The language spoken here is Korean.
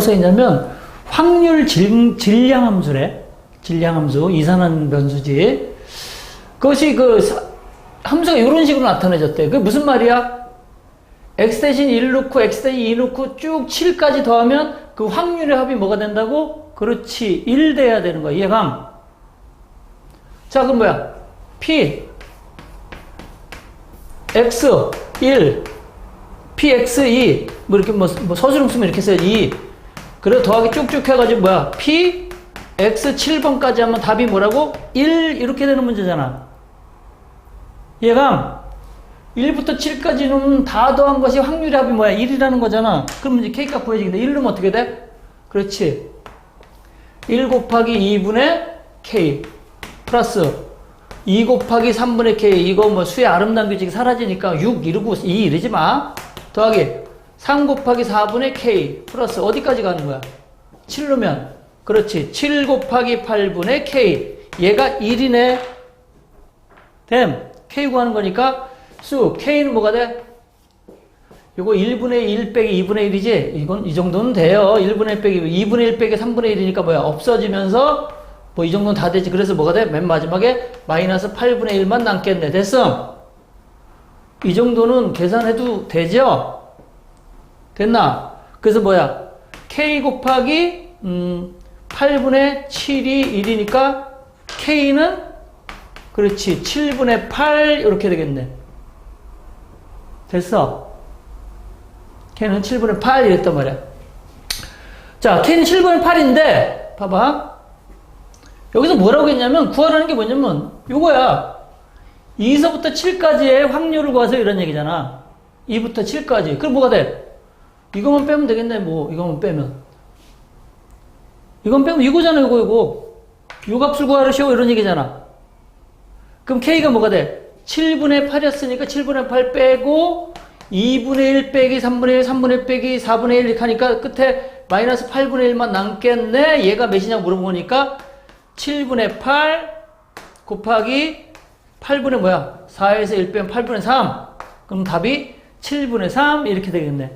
뭐라고 써있냐면 확률 질, 질량 함수래. 질량 함수, 이산한 변수지. 그것이 그 사- 함수가 이런 식으로 나타내졌대. 그게 무슨 말이야? x 대신 1 넣고 x 대신 2 넣고 쭉 7까지 더하면 그 확률의 합이 뭐가 된다고? 그렇지. 1 돼야 되는 거야. 이해감? 자, 그럼 뭐야? p x 1 px 2뭐 이렇게 뭐, 뭐 서술형 쓰면 이렇게 써야지 2 그리고 더하기 쭉쭉 해가지고 뭐야? P x 7번까지 하면 답이 뭐라고? 1 이렇게 되는 문제잖아. 얘감? 1부터 7까지는 다 더한 것이 확률의 합이 뭐야? 1이라는 거잖아. 그럼 이제 k값 구해지는데 1 넣으면 어떻게 돼? 그렇지. 1 곱하기 2분의 k 플러스 2 곱하기 3분의 k. 이거 뭐 수의 아름다운 규칙이 사라지니까 6 이러고 2 이러지 마. 더하기 3 곱하기 4분의 k 플러스 어디까지 가는 거야 7 넣으면 그렇지 7 곱하기 8분의 k 얘가 1이네 됨 k 구하는 거니까 수 k는 뭐가 돼? 요거 1분의 1 빼기 2분의 1이지? 이건 이 정도는 돼요. 1분의 1 빼기 2분의 1 빼기 3분의 1이니까 뭐야? 없어지면서 뭐 이 정도는 다 되지. 그래서 뭐가 돼? 맨 마지막에 마이너스 8분의 1만 남겠네. 됐어? 이 정도는 계산해도 되죠? 됐나? 그래서 뭐야? k 곱하기 음, 8분의 7이 1이니까 k는 그렇지 7분의 8 이렇게 되겠네. 됐어? k는 7분의 8 이랬단 말이야. 자, k는 7분의 8인데, 봐봐. 여기서 뭐라고 했냐면, 구하라는 게 뭐냐면, 요거야. 2서부터 7까지의 확률을 구하세요. 이런 얘기잖아. 2부터 7까지. 그럼 뭐가 돼? 이거만 빼면 되겠네, 뭐. 이거만 빼면. 이건 빼면 이거잖아, 이거, 이거. 요 값을 구하시오. 이런 얘기잖아. 그럼 k가 뭐가 돼? 7분의 8이었으니까 7분의 8 빼고 2분의 1 빼기 3분의 1, 3분의 1 빼기 4분의 1 이렇게 하니까 끝에 마이너스 8분의 1만 남겠네. 얘가 몇이냐고 물어보니까 7분의 8 곱하기 8분의 뭐야? 4에서 1 빼면 8분의 3. 그럼 답이 7분의 3 이렇게 되겠네.